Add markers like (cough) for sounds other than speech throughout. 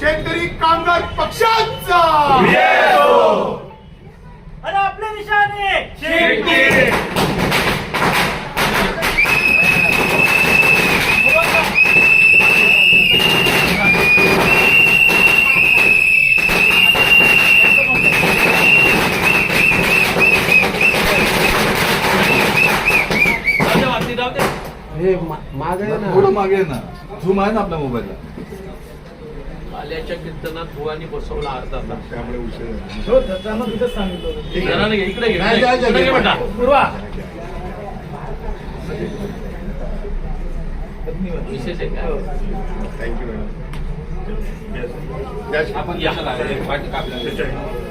शेतकरी कामगार पक्षाचा! अरे आपले निशाणे जाऊ थोडं मागे आहे ना. झूम आहे ना आपल्या मोबाईलला. आल्याच्या कीर्तनात भुवानी बसवला अर्धा तास. त्यामुळे उशीर झाला. जरा घे, इकडे घे. नाही, जा, जा, इकडे घे घे. बेटा विशेष आहे काय Thank you, madam. या.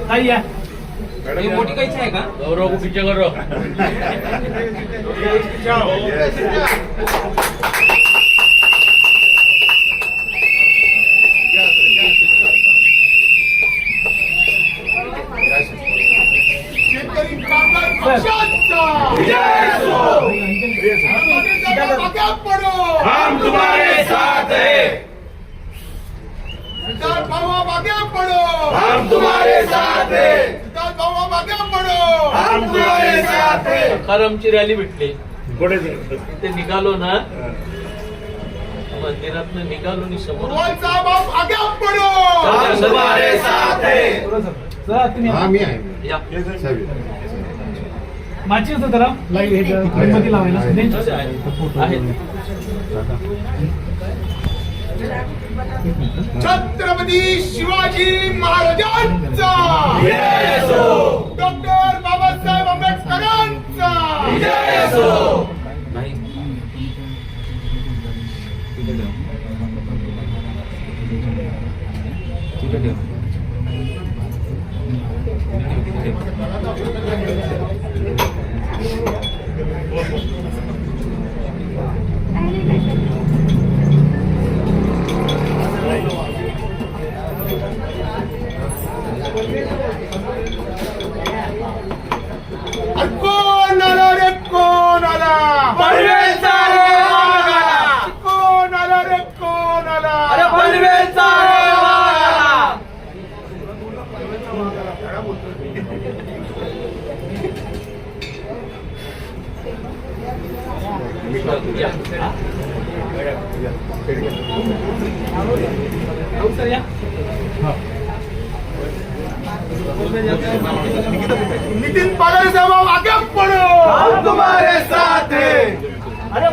काही या. मोठी काहीच आहे का? गौरव पिच्या गौरव हम तुम्हारे साथ हैं। पडो। हम तुम्हारे साथ हैं। सखारामची रॅली भेटली. ते निघालो ना. मंदिरात निघालो आणि समोर. भगवानचा बाप आगे पडो हम तुम्हारे साथ हैं चला. तुम्ही हा मी आहे. या. साहेब. माची होतं जरा. ह्याच्या मध्ये लावायला. आहेत छत्रपती शिवाजी महाराजांचा. डॉक्टर आंबेडकरांचा जय असो नाही अरे कोण आला रे कोण आला पनवेलचा रे वाघाला कोण आला रे कोण आला अरे पनवेलचा रे वाघाला या. नितीन पागल साहेब आगे पडो हम तुम्हारे साथ हैं अरे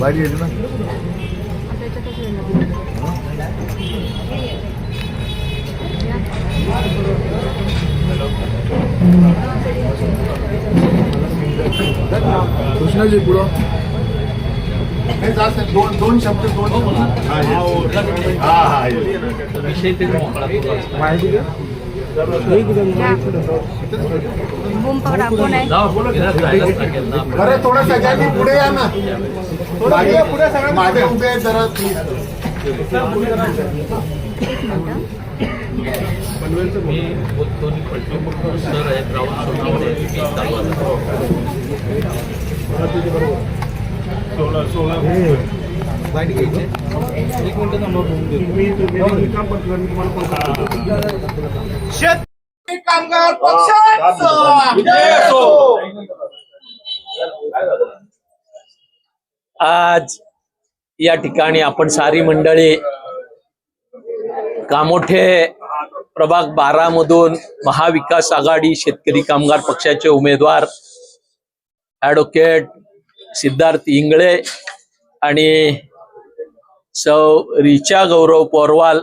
बारी येते ना कृष्णाजी पुढं हे जास्त दोन दोन शब्द दोन हा, हे. हा हा. हे. माहिती. बरं थोडं सगळ्यांनी पुढे या ना. मागे पुढे सगळं मागे उभे जरा प्लीज मी दोन्ही सर आहेत राहुल शेतकरी कामगार पक्षाचा आज या ठिकाणी आपण सारी मंडळी कामोठे प्रभाग बारा मधून महाविकास आघाडी शेतकरी कामगार पक्षाचे उमेदवार ॲडव्होकेट सिद्धार्थ इंगळे आणि सौ रिचा गौरव पोरवाल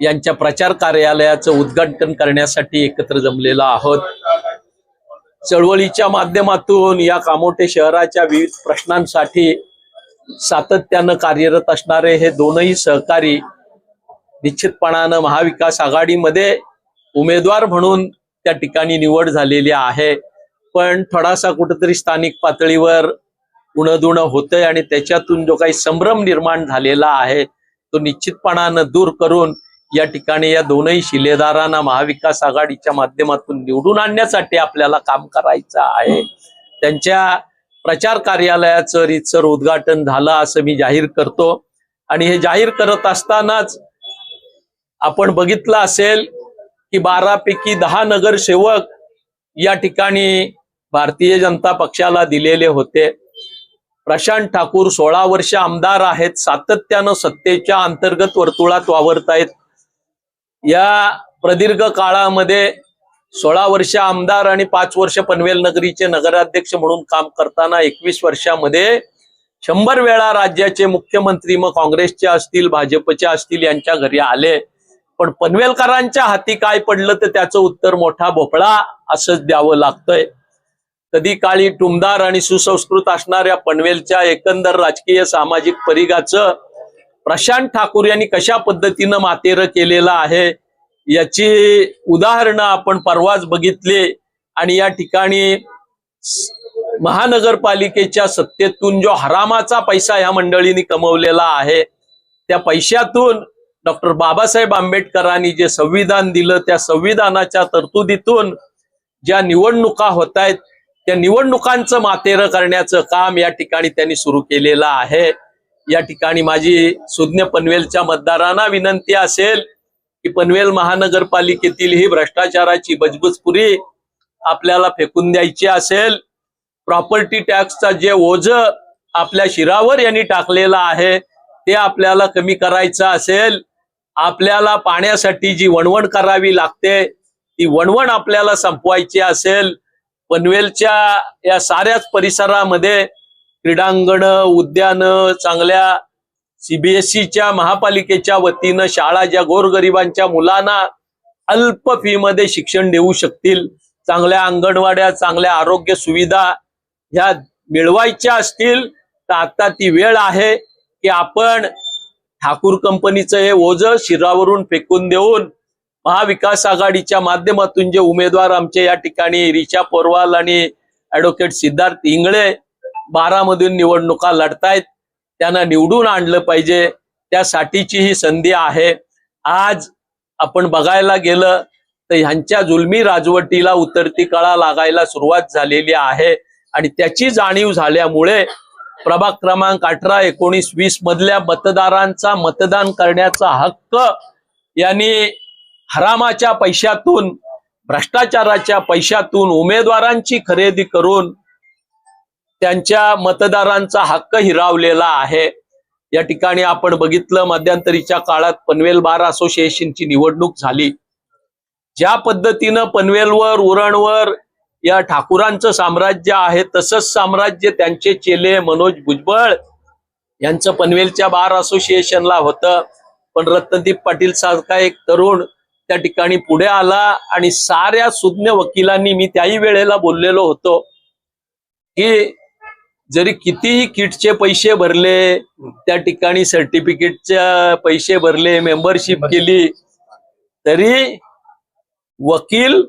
यांच्या प्रचार कार्यालयाचं उद्घाटन करण्यासाठी एकत्र जमलेलो आहोत. चळवळीच्या माध्यमातून या कामोठे शहराच्या विविध प्रश्नांसाठी सातत्यानं कार्यरत असणारे हे दोनही सहकारी निश्चितपणानं महाविकास आघाडीमध्ये उमेदवार म्हणून त्या ठिकाणी निवड झालेली आहे. पण थोडासा कुठंतरी स्थानिक पातळीवर उणदुणं होतंय आणि त्याच्यातून जो काही संभ्रम निर्माण झालेला आहे तो निश्चितपणानं दूर करून या ठिकाणी या दोनही शिलेदारांना महाविकास आघाडीच्या माध्यमातून निवडून आणण्यासाठी आपल्याला काम करायचं आहे. त्यांच्या प्रचार कार्यालयाचं रीतसर उद्घाटन झालं असं मी जाहीर करतो. आणि हे जाहीर करत असतानाच आपण बघितलं असेल की बारापैकी दहा नगरसेवक या ठिकाणी भारतीय जनता पक्षाला दिलेले होते. प्रशांत ठाकूर सोळा वर्ष आमदार आहेत सातत्यानं सत्तेच्या अंतर्गत वर्तुळात वावरतायत या प्रदीर्घ काळामध्ये सोळा वर्ष आमदार आणि पाच वर्ष पनवेल नगरीचे नगराध्यक्ष म्हणून काम करताना एकवीस वर्षामध्ये शंभर वेळा राज्याचे मुख्यमंत्री मग काँग्रेसचे असतील भाजपचे असतील यांच्या घरी आले. पण पनवेलकरांच्या हाती काय पडलं तर त्याचं उत्तर मोठा भोपळा असंच द्यावं लागतंय. कधी काळी टुमदार आणि सुसंस्कृत असणाऱ्या पनवेलच्या एकंदर राजकीय सामाजिक परिघाचं प्रशांत ठाकूर यांनी कशा पद्धतीनं मातेर केलेलं आहे याची उदाहरणं आपण परवाच बघितली. आणि या ठिकाणी महानगरपालिकेच्या सत्तेतून जो हरामाचा पैसा ह्या मंडळींनी कमवलेला आहे त्या पैशातून डॉक्टर बाबासाहेब आंबेडकरांनी जे संविधान दिलं त्या संविधानाच्या तरतुदीतून ज्या निवडणुका होत आहेत त्या निवडणुकांचं मातेरं करण्याचं काम या ठिकाणी त्यांनी सुरू केलेलं आहे. या ठिकाणी माझी सुज्ञ पनवेलच्या मतदारांना विनंती असेल की पनवेल महानगरपालिकेतील ही भ्रष्टाचाराची बजबजपुरी आपल्याला फेकून द्यायची असेल. प्रॉपर्टी टॅक्सचा जे ओझ आपल्या शिरावर यांनी टाकलेलं आहे ते आपल्याला कमी करायचं असेल. आपल्याला पाण्यासाठी जी वणवण करावी लागते ती वणवण आपल्याला संपवायची असेल. पनवेलच्या या साऱ्याच परिसरामध्ये क्रीडांगण उद्यान चांगल्या सीबीएसईच्या महापालिकेच्या वतीनं शाळा ज्या गोरगरिबांच्या मुलांना अल्प फी मध्ये शिक्षण देऊ शकतील चांगल्या अंगणवाड्या चांगल्या आरोग्य सुविधा ह्या मिळवायच्या असतील तर आता ती वेळ आहे की आपण ठाकूर कंपनीचं हे ओझ शिरावरून फेकून देऊन महाविकास आघाडीच्या माध्यमातून जे उमेदवार आमचे या ठिकाणी रिचा पोरवाल आणि ऍडव्होकेट सिद्धार्थ इंगळे बारामधून निवडणुका लढतायत. त्यांना निवडून आणलं पाहिजे. त्यासाठीची ही संधी आहे. आज आपण बघायला गेलं तर ह्यांच्या जुलमी राजवटीला उतरती कळा लागायला सुरुवात झालेली आहे आणि त्याची जाणीव झाल्यामुळे प्रभाग क्रमांक अठरा एकोणीस वीस मधल्या मतदारांचा मतदान करण्याचा हक्क यांनी हरामाच्या पैशातून भ्रष्टाचाराच्या पैशातून उमेदवारांची खरेदी करून त्यांच्या मतदारांचा हक्क हिरावलेला आहे. या ठिकाणी आपण बघितलं मध्यंतरीच्या काळात पनवेल बार असोसिएशनची निवडणूक झाली. ज्या पद्धतीनं पनवेलवर उरणवर या ठाकुरांचं साम्राज्य आहे तसंच साम्राज्य त्यांचे चेले मनोज भुजबळ यांचं पनवेलच्या बार असोसिएशनला होतं. पण रत्नदीप पाटील सारखा एक तरुण त्या ठिकाणी पुढे आला आणि साऱ्या सुज्ञ वकिलांनी मी त्याही वेळेला बोललेलो होतो की जरी कितीही किटचे पैसे भरले त्या ठिकाणी सर्टिफिकेटच्या पैसे भरले मेंबरशिप केली तरी वकील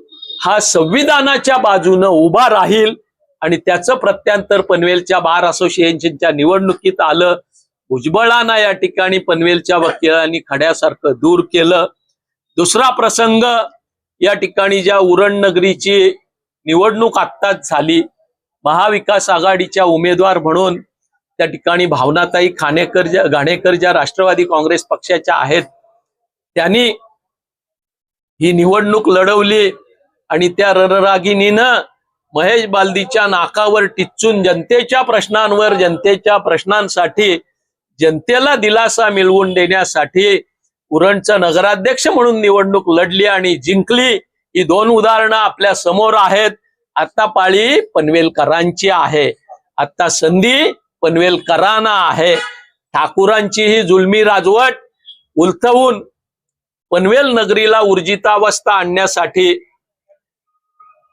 हा संविधानाच्या बाजूनं उभा राहील आणि त्याचं प्रत्यांतर पनवेलच्या बार असोसिएशनच्या निवडणुकीत आलं. भुजबळांना या ठिकाणी पनवेलच्या वकिलांनी खड्यासारखं दूर केलं. दुसरा प्रसंग या ठिकाणी ज्या उरण नगरीची निवडणूक आत्ताच झाली. महाविकास आघाडीच्या उमेदवार म्हणून त्या ठिकाणी भावनाताई खानेकर ज्या घाणेकर ज्या राष्ट्रवादी काँग्रेस पक्षाच्या आहेत त्यांनी ही निवडणूक लढवली आणि त्या रणरागिनीनं महेश बालदीच्या नाकावर टिचून जनतेच्या प्रश्नांवर जनतेच्या प्रश्नांसाठी जनतेला दिलासा मिळवून देण्यासाठी उरणचा नगराध्यक्ष म्हणून निवडणूक लढली आणि जिंकली. ही दोन उदाहरणं आपल्यासमोर आहेत. आता पाळी पनवेलकरांची आहे. आता संधी पनवेलकरांना आहे. ठाकूरांची ही जुलमी राजवट उलथवून पनवेल नगरीला ऊर्जितावस्था आणण्यासाठी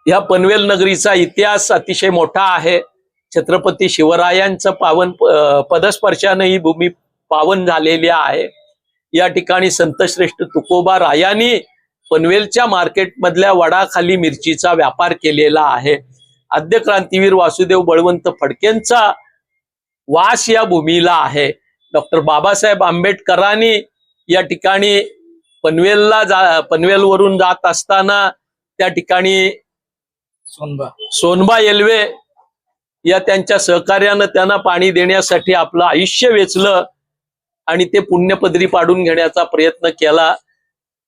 या पनवेल नगरीचा इतिहास अतिशय मोठा आहे. छत्रपती शिवरायांचं पावन पदस्पर्शाने पदस्पर्शानं ही भूमी पावन झालेली आहे. या ठिकाणी संतश्रेष्ठ तुकोबा रायांनी पनवेलच्या मार्केटमधल्या वडाखाली मिरचीचा व्यापार केलेला आहे. आद्य क्रांतीवीर वासुदेव बळवंत फडकेंचा वास या भूमीला आहे. डॉक्टर बाबासाहेब आंबेडकरांनी या ठिकाणी पनवेलला जा पनवेलवरून जात असताना त्या ठिकाणी सोनबा. सोनबा येलवे या त्यांच्या सहकार्यानं त्यांना पाणी देण्यासाठी आपलं आयुष्य वेचलं. आणि ते पुण्यपदरी पाडून घेण्याचा प्रयत्न केला.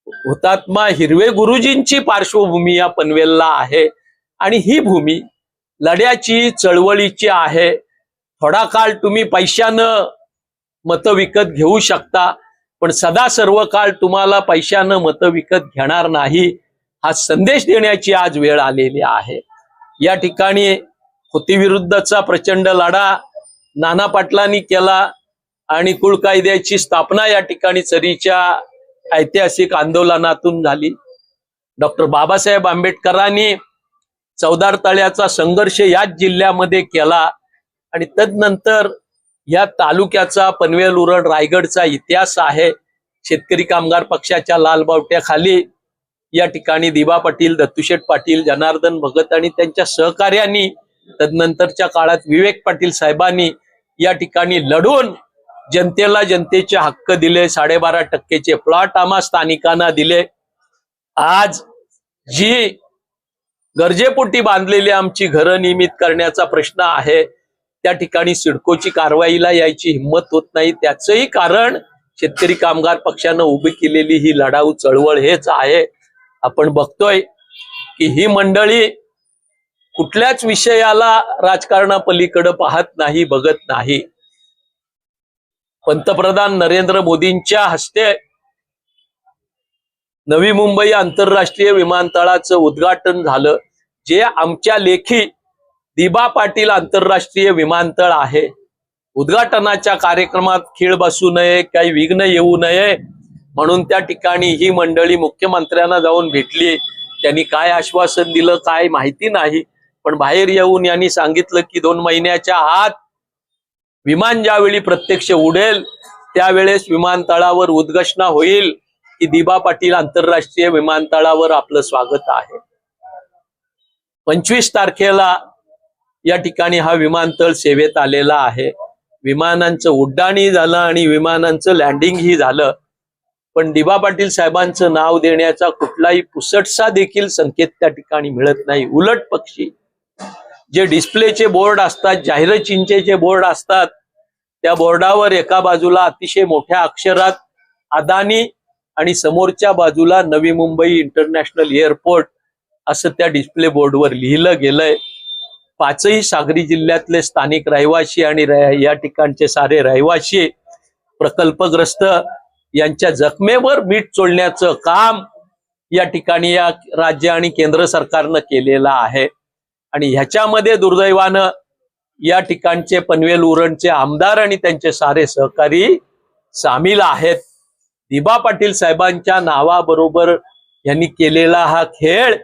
हुतात्मा हिरवे गुरुजींची पार्श्वभूमी या पनवेलला आहे. आणि ही भूमी लढ्याची चळवळीची आहे. थोडा काळ तुम्ही पैशानं मतं विकत घेऊ शकता पण सदा सर्व काळ तुम्हाला पैशानं मतं विकत घेणार नाही हा संदेश देण्याची आज वेळ आलेली आहे. या ठिकाणी होतीविरुद्धचा प्रचंड लढा नाना पाटलांनी केला. आणि कुळ कायद्याची स्थापना या ठिकाणी सरीच्या ऐतिहासिक आंदोलनातून झाली. डॉक्टर बाबासाहेब आंबेडकरांनी चौदार तळ्याचा संघर्ष याच जिल्ह्यामध्ये केला आणि तदनंतर या तालुक्याचा पनवेल उरण रायगडचा इतिहास आहे. शेतकरी कामगार पक्षाच्या लाल बावट्याखाली या ठिकाणी दिबा पाटील दत्तुशेठ पाटील जनार्दन भगत आणि त्यांच्या सहकार्यांनी तदनंतरच्या काळात विवेक पाटील साहेबांनी या ठिकाणी लढून जनतेला जनतेचे हक्क दिले साडेबारा टक्केचे प्लॉट आम्हा स्थानिकांना दिले. आज जी गरजेपोटी बांधलेली आमची घरं नियमित करण्याचा प्रश्न आहे त्या ठिकाणी सिडकोची कारवाईला यायची हिंमत होत नाही. त्याचंही कारण शेतकरी कामगार पक्षानं उभी केलेली ही लढाऊ चळवळ हेच आहे. आपण बघतोय की ही मंडळी कुठल्याच विषयाला राजकारणापलीकडे पाहत नाही बघत नाही. पंतप्रधान नरेंद्र मोदींच्या हस्ते नवी मुंबई आंतरराष्ट्रीय विमानतळाचं उद्घाटन झालं जे आमच्या लेखी दिबा पाटील आंतरराष्ट्रीय विमानतळ आहे. उद्घाटनाच्या कार्यक्रमात खीळ बसू नये काही विघ्न येऊ नये म्हणून त्या ठिकाणी ही मंडळी मुख्यमंत्र्यांना जाऊन भेटली. त्यांनी काय आश्वासन दिलं काय माहिती नाही पण बाहेर येऊन यांनी सांगितलं की दोन महिन्याच्या आत विमान ज्यावेळी प्रत्यक्ष उडेल त्यावेळेस विमानतळावर उद्घोषणा होईल की दिबा पाटील आंतरराष्ट्रीय विमानतळावर आपलं स्वागत आहे. पंचवीस तारखेला या ठिकाणी हा विमानतळ सेवेत आलेला आहे. विमानांचं उड्डाणही झालं आणि विमानांचं लँडिंगही झालं. पण दिबा पाटील साहेबांचं नाव देण्याचा कुठलाही पुसटसा देखील संकेत त्या ठिकाणी मिळत नाही. उलट पक्षी जे डिस्प्लेचे बोर्ड असतात जाहीर जे बोर्ड असतात त्या बोर्डावर एका बाजूला अतिशय मोठ्या अक्षरात अदानी आणि समोरच्या बाजूला नवी मुंबई इंटरनॅशनल एअरपोर्ट असं त्या डिस्प्ले बोर्डवर लिहिलं गेलंय. पाचही सागरी जिल्ह्यातले स्थानिक रहिवासी आणि या ठिकाणचे सारे रहिवासी प्रकल्पग्रस्त यांच्या जखमेवर मीठ चोळण्याचं काम या ठिकाणी या राज्य आणि केंद्र सरकारनं केलेलं आहे. आणि ह्याच्यामध्ये दुर्दैवानं या ठिकाणचे पनवेल उरणचे आमदार आणि त्यांचे सारे सहकारी सामील आहेत. दिबा पाटील साहेबांच्या नावाबरोबर यांनी केलेला हा खेळ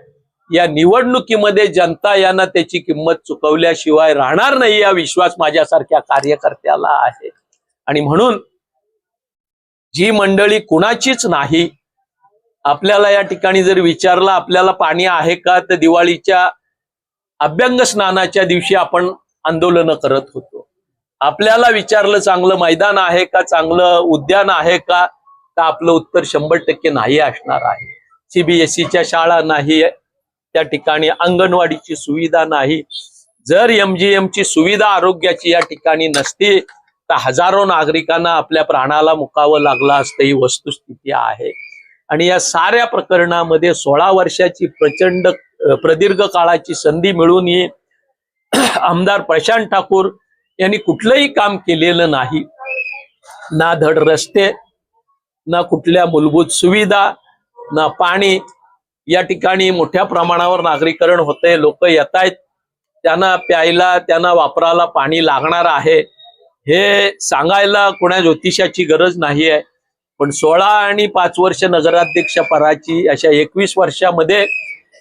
या निवडणुकीमध्ये जनता यांना त्याची किंमत चुकवल्याशिवाय राहणार नाही या विश्वास माझ्यासारख्या कार्यकर्त्याला आहे. आणि म्हणून जी मंडळी कुणाचीच नाही आपल्याला या ठिकाणी जर विचारलं आपल्याला पाणी आहे का? तर दिवाळीच्या अभ्यंग स्नानाच्या दिवशी आपण आंदोलनं करत होतो. आपल्याला विचारलं चांगलं मैदान आहे का? चांगलं उद्यान आहे का? तर आपलं उत्तर शंभर टक्के नाही असणार आहे. सीबीएसईच्या शाळा नाही त्या ठिकाणी अंगणवाडीची सुविधा नाही. जर एमजीएम ची सुविधा आरोग्याची या ठिकाणी नसती तर हजारो नागरिकांना आपल्या प्राणाला मुकावं लागलं असतं ही वस्तुस्थिती आहे. आणि या साऱ्या प्रकरणामध्ये सोळा वर्षाची प्रचंड प्रदीर्घ काळाची संधी मिळून मिळूनही (clears throat) आमदार प्रशांत ठाकूर यांनी कुठलंही काम केलेलं नाही. ना धड रस्ते ना कुठल्या मूलभूत सुविधा ना पाणी. या ठिकाणी मोठ्या प्रमाणावर नागरीकरण होते लोक येत आहेत त्यांना प्यायला त्यांना वापराला पाणी लागणार आहे. हे सांगायला कोणा ज्योतिषाची गरज नाही आहे पण सोळा आणि पाच वर्ष नगराध्यक्ष पराची अशा एकवीस वर्षामध्ये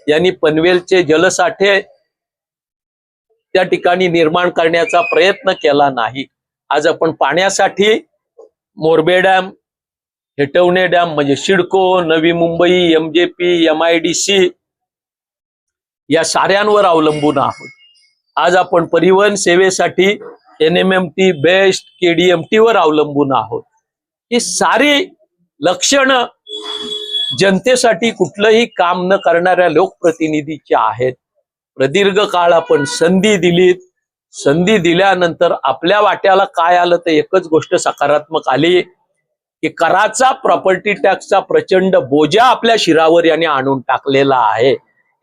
यांनी पनवेलचे जलसाठे त्या ठिकाणी निर्माण करण्याचा प्रयत्न केला नाही. आज आपण पाण्यासाठी मोरबे डॅम हेटवणे डॅम म्हणजे CIDCO Navi Mumbai MJP M I D C या साऱ्यांवर अवलंबून आहोत. आज आपण परिवहन सेवेसाठी N M M T BEST KDMT वर अवलंबून आहोत. ही सारी लक्षणं जनतेसाठी कुठलंही काम न करणाऱ्या लोकप्रतिनिधीची आहेत. प्रदीर्घ काळ आपण संधी दिलीत. संधी दिल्यानंतर आपल्या वाट्याला काय आलं तर एकच गोष्ट सकारात्मक आली की कराचा प्रॉपर्टी टॅक्सचा प्रचंड बोजा आपल्या शिरावर यांनी आणून टाकलेला आहे.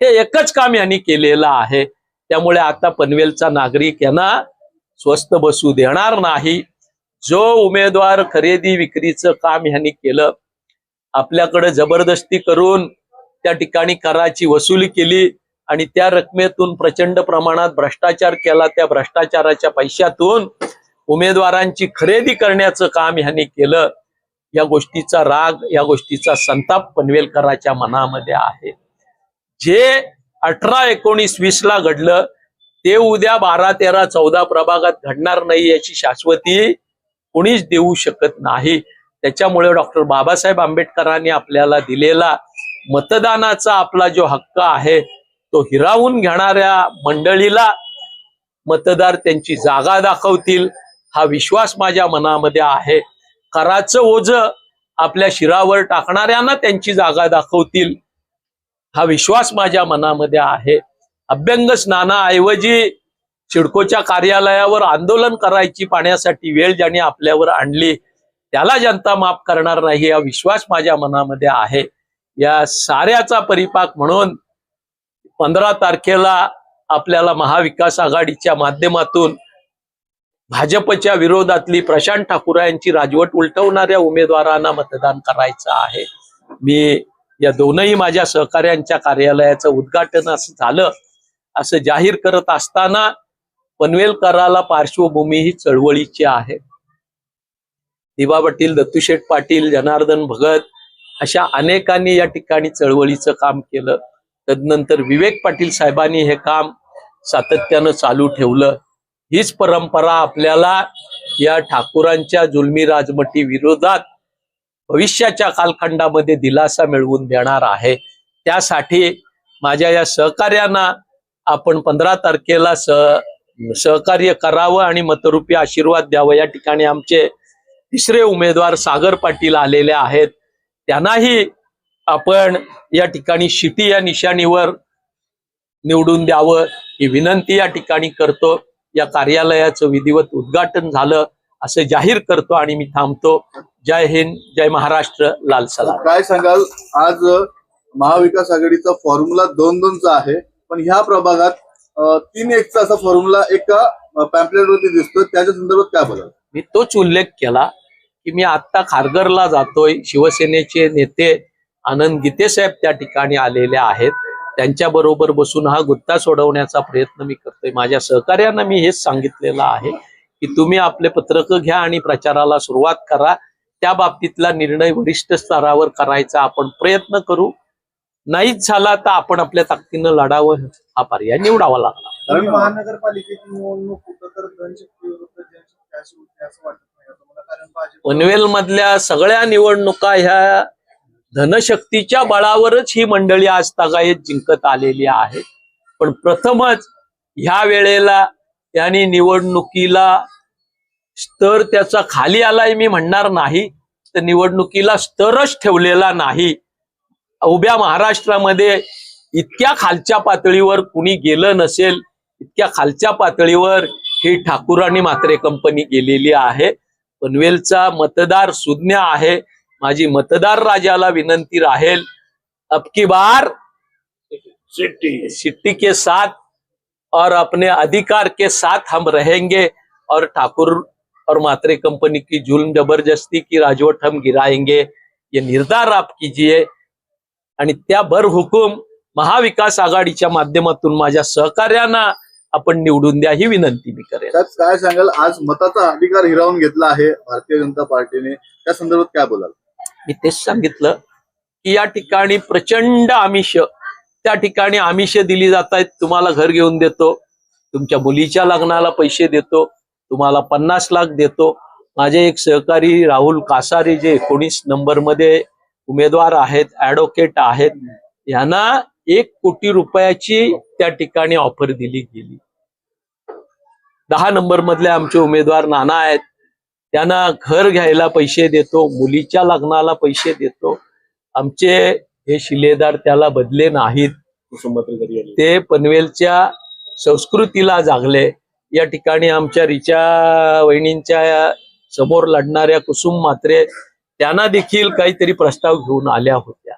हे एकच काम यांनी केलेलं आहे. त्यामुळे आता पनवेलचा नागरिक यांना स्वस्त बसू देणार नाही. जो उमेदवार खरेदी विक्रीचं काम ह्यांनी केलं आपल्याकडे जबरदस्ती करून त्या ठिकाणी कराची वसुली केली आणि त्या रकमेतून प्रचंड प्रमाणात भ्रष्टाचार केला. त्या भ्रष्टाचाराच्या पैशातून उमेदवारांची खरेदी करण्याचं काम ह्यांनी केलं. या गोष्टीचा राग या गोष्टीचा संताप पनवेलकराच्या मनामध्ये आहे. जे अठरा एकोणीस वीस ला घडलं ते उद्या बारा तेरा चौदा प्रभागात घडणार नाही याची शाश्वती कोणीच देऊ शकत नाही. त्याच्यामुळे डॉक्टर बाबासाहेब आंबेडकरांनी आपल्याला दिलेला मतदानाचा आपला जो हक्क आहे तो हिरावून घेणाऱ्या मंडळीला मतदार त्यांची जागा दाखवतील हा विश्वास माझ्या मनामध्ये आहे. कराचं ओझ आपल्या शिरावर टाकणाऱ्यांना त्यांची जागा दाखवतील हा विश्वास माझ्या मनामध्ये आहे. अभ्यंग स्नानाऐवजी सिडकोच्या कार्यालयावर आंदोलन करायची पाण्यासाठी वेळ ज्याने आपल्यावर आणली त्याला जनता माफ करणार नाही हा विश्वास माझ्या मनामध्ये आहे. या साऱ्याचा परिपाक म्हणून पंधरा तारखेला आपल्याला महाविकास आघाडीच्या माध्यमातून भाजपच्या विरोधातली प्रशांत ठाकूर यांची राजवट उलटवणाऱ्या उमेदवारांना मतदान करायचं आहे. मी या दोनही माझ्या सहकाऱ्यांच्या कार्यालयाचं उद्घाटन असं झालं असं जाहीर करत असताना पनवेलकराला पार्श्वभूमी ही चळवळीची आहे. दिबा पाटील दत्तूशेठ पाटील जनार्दन भगत अशा अनेकांनी या ठिकाणी चळवळीचं काम केलं. तदनंतर विवेक पाटील साहेबांनी हे काम सातत्यानं चालू ठेवलं. हीच परंपरा आपल्याला या ठाकूरांच्या जुलमी राजमटी विरोधात भविष्याच्या कालखंडामध्ये दिलासा मिळवून देणार आहे. त्यासाठी माझ्या या सहकार्यांना आपण पंधरा तारखेला सह सहकार्य करावं आणि मतरूपी आशीर्वाद द्यावं. या ठिकाणी आमचे तिसरे उमेदवार सागर पाटील आलेले आहेत. त्यांनाही आपण या ठिकाणी शिटी या निशाणीवर निवडून द्यावं ही विनंती या ठिकाणी करतो. या कार्यालयाचं विधिवत उद्घाटन झालं असं जाहीर करतो आणि मी थांबतो. जय हिंद जय महाराष्ट्र लाल सलाम. काय सांगाल? आज महाविकास आघाडीचा फॉर्म्युला दोन दोनचा आहे. पण ह्या प्रभागात तीन एकचा असा फॉर्म्युला एका पॅम्पलेट वरती दिसतोय. त्याच्या संदर्भात काय बोलाल? मी तोच उल्लेख केला. की मी आत्ता खारघरला जातोय. शिवसेनेचे नेते आनंद गीते साहेब त्या ठिकाणी आलेले आहेत. त्यांच्या बरोबर बसून हा गुत्ता सोडवण्याचा प्रयत्न मी करतोय. माझ्या सहकार्यांना मी हेच सांगितलेलं आहे की तुम्ही आपले पत्रक घ्या आणि प्रचाराला सुरुवात करा. त्या बाबतीतला निर्णय वरिष्ठ स्तरावर करायचा आपण प्रयत्न करू. नाहीच झाला तर आपण आपल्या ताकदीनं लढावं. हा पर्याय निवडावा लागला. कारण महानगरपालिकेची निवडणूक कुठं तर पनवेल मधल्या सगळ्या निवडणुका ह्या धनशक्तीच्या बळावरच ही मंडळी आज जिंकत आलेली आहे. पण प्रथमच ह्या वेळेला त्यांनी निवडणुकीला स्तर त्याचा खाली आलाय मी म्हणणार नाही. तर निवडणुकीला स्तरच ठेवलेला नाही. उभ्या महाराष्ट्रामध्ये इतक्या खालच्या पातळीवर कुणी गेलं नसेल इतक्या खालच्या पातळीवर ही ठाकूर आणि कंपनी गेलेली आहे. पनवेलचा मतदार सुज्ञ आहे. माझी मतदार राजाला विनंती राहील. अब की बार? सिट्टी सिट्टी के साथ और अपने अधिकार के साथ हम रहेंगे और ठाकुर और मात्रे कंपनी की जुल्म जबरदस्ती की राजवट हम गिराएंगे. ये निर्धार आप कीजिए. आणि त्या भर हुकूम महाविकास आघाडीच्या माध्यमातून माझ्या सहकार्यांना आपण निवडून द्या ही विनंती मी करेन. त्यात काय सांगाल? आज मताचा अधिकार हिरावून घेतला आहे भारतीय जनता पार्टीने. त्या संदर्भात काय बोलाल? मी तेच सांगितलं की या ठिकाणी प्रचंड आमिष त्या ठिकाणी आमिष दिली जात आहेत. तुम्हाला घर घेऊन देतो. तुमच्या मुलीच्या लग्नाला पैसे देतो. तुम्हाला पन्नास लाख देतो. माझे एक सहकारी राहुल कासारे जे एकोणीस नंबरमध्ये उमेदवार आहेत ऍडव्होकेट आहेत यांना एक कोटी रुपयाची त्या ठिकाणी ऑफर दिली गेली. दहा नंबर मधले आमचे उमेदवार नाना आहेत. त्यांना घर घ्यायला पैसे देतो मुलीच्या लग्नाला पैसे देतो. आमचे हे शिलेदार त्याला बदले नाहीत. ते पनवेलच्या संस्कृतीला जागले. या ठिकाणी आमच्या रिचा वहिनींच्या समोर लढणाऱ्या कुसुम मात्रे त्यांना देखील काहीतरी प्रस्ताव घेऊन आल्या होत्या.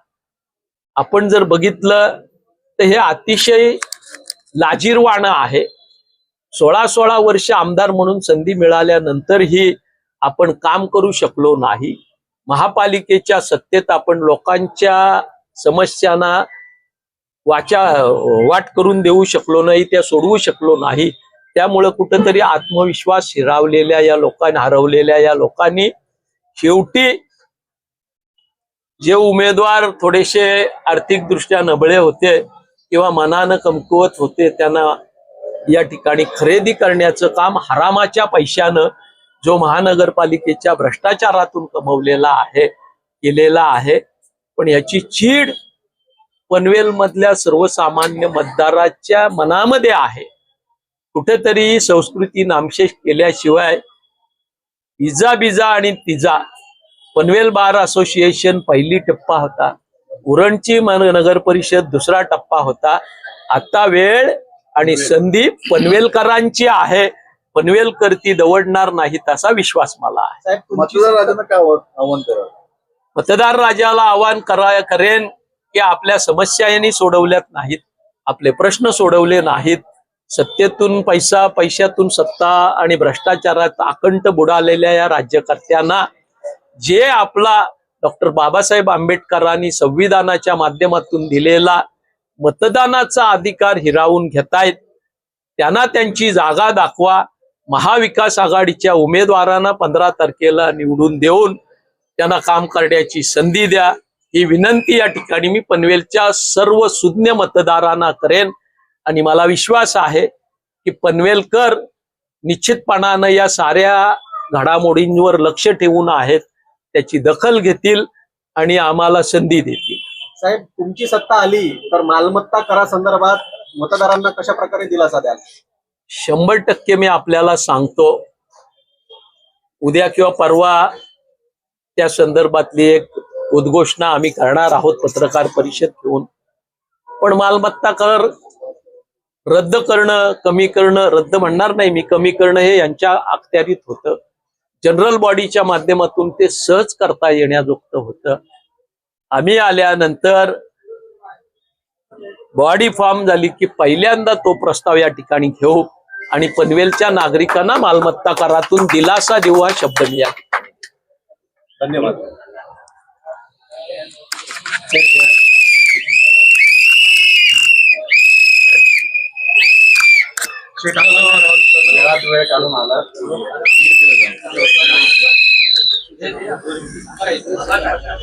आपण जर बघितलं तर हे अतिशय लाजीरवाणं आहे. सोळा सोळा वर्ष आमदार म्हणून संधी मिळाल्यानंतरही आपण काम करू शकलो नाही. महापालिकेच्या सत्तेत आपण लोकांच्या समस्यांना वाचा वाट करून देऊ शकलो नाही त्या सोडवू शकलो नाही. त्यामुळे कुठंतरी आत्मविश्वास हिरावलेल्या या लोकांनी हरवलेल्या या लोकांनी शेवटी जे उमेदवार थोडेसे आर्थिकदृष्ट्या नबळे होते किंवा मनानं कमकुवत होते त्यांना या ठिकाणी खरेदी करण्याचं काम हरामाच्या पैशानं जो महानगरपालिकेच्या भ्रष्टाचारातून कमवलेला आहे केलेला आहे. पण याची चीड पनवेल मधल्या सर्वसामान्य मतदाराच्या मनामध्ये आहे. कुठेतरी संस्कृती नामशेष केल्याशिवाय इजा बिजा आणि तिजा. पनवेल बार असोसिएशन पहिली टप्पा होता. उरणची मन- नगर परिषद दुसरा टप्पा होता. आता वेळ आणि संधी पनवेलकरांची आहे. पनवेलकर ती दवडणार नाहीत असा विश्वास मला आहे. मतदार राजांना काय आव्हान आव्हान करा मतदार राजाला आवाहन करा करेन की आपल्या समस्या यांनी सोडवल्यात नाहीत. आपले प्रश्न सोडवले नाहीत. सत्तेतून पैसा पैशातून सत्ता आणि भ्रष्टाचारात आकंठ बुडालेल्या या राज्यकर्त्यांना जे आपला डॉक्टर बाबासाहेब आंबेडकरांनी संविधानाच्या माध्यमातून दिलेला मतदानाचा अधिकार हिरावून घेतायत. त्यांना त्यांची जागा दाखवा. महाविकास आघाडीच्या उमेदवारांना पंधरा तारखेला निवडून देऊन त्यांना काम करण्याची संधी द्या. ही विनंती या ठिकाणी मी पनवेलच्या सर्व सुज्ञ मतदारांना करेन. आणि मला विश्वास आहे की पनवेलकर निश्चितपणानं या साऱ्या घडामोडींवर लक्ष ठेवून आहेत. त्याची दखल घेतील आणि आम्हाला संधी देतील. साहेब तुमची सत्ता आली तर मालमत्ता करासंदर्भात मतदारांना कशा प्रकारे दिलासा द्याल? शंभर टक्के मी आपल्याला सांगतो उद्या किंवा परवा त्या संदर्भातली एक उद्घोषणा आम्ही करणार आहोत पत्रकार परिषद घेऊन. पण मालमत्ता कर रद्द करणं कमी करणं रद्द म्हणणार नाही मी कमी करणं हे यांच्या अखत्यारीत होतं. जनरल बॉडीच्या माध्यमातून ते सहज करता येण्याजोगतं होतं. आम्ही आल्यानंतर बॉडी फॉर्म झाली की पहिल्यांदा तो प्रस्ताव या ठिकाणी घेऊ आणि पनवेलच्या नागरिकांना मालमत्ता करातून दिलासा देऊ हा शब्द मी या धन्यवाद. वेळ काढून आला. Gracias.